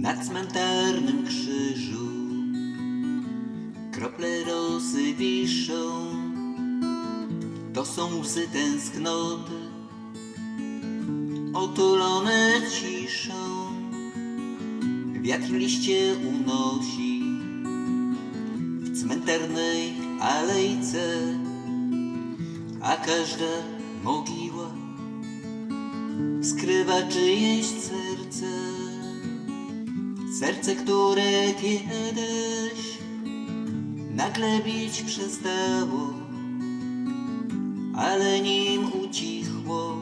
na cmentarnym krzyżu krople rosy wiszą, to są łzy tęsknoty, otulone ciszą. Wiatr liście unosi w cmentarnej alejce, a każda mogiła skrywa czyjeś serce. Serce, które kiedyś nagle bić przestało, ale nim ucichło,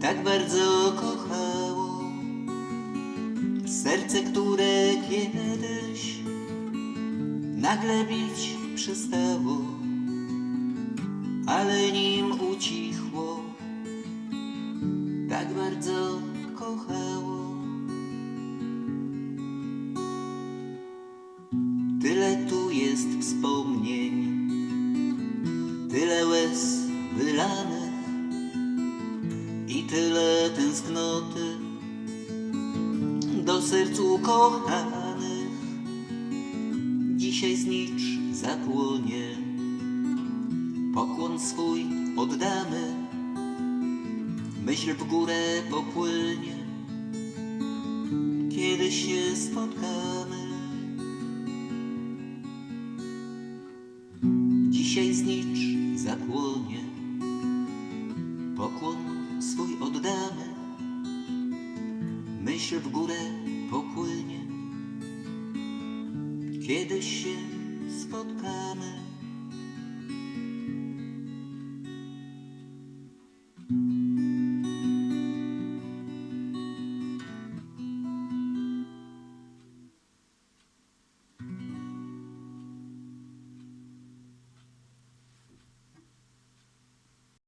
tak bardzo kochało. Serce, które kiedyś nagle bić przestało, ale nim ucichło, tak bardzo kochało. Tyle łez wylanych i tyle tęsknoty do serc ukochanych. Dzisiaj znicz zapłonie, pokłon swój oddamy, myśl w górę popłynie, kiedy się spotkamy. Dzisiaj znicz zapłonie, pokłon swój oddamy, myśl w górę popłynie, kiedy się spotkamy.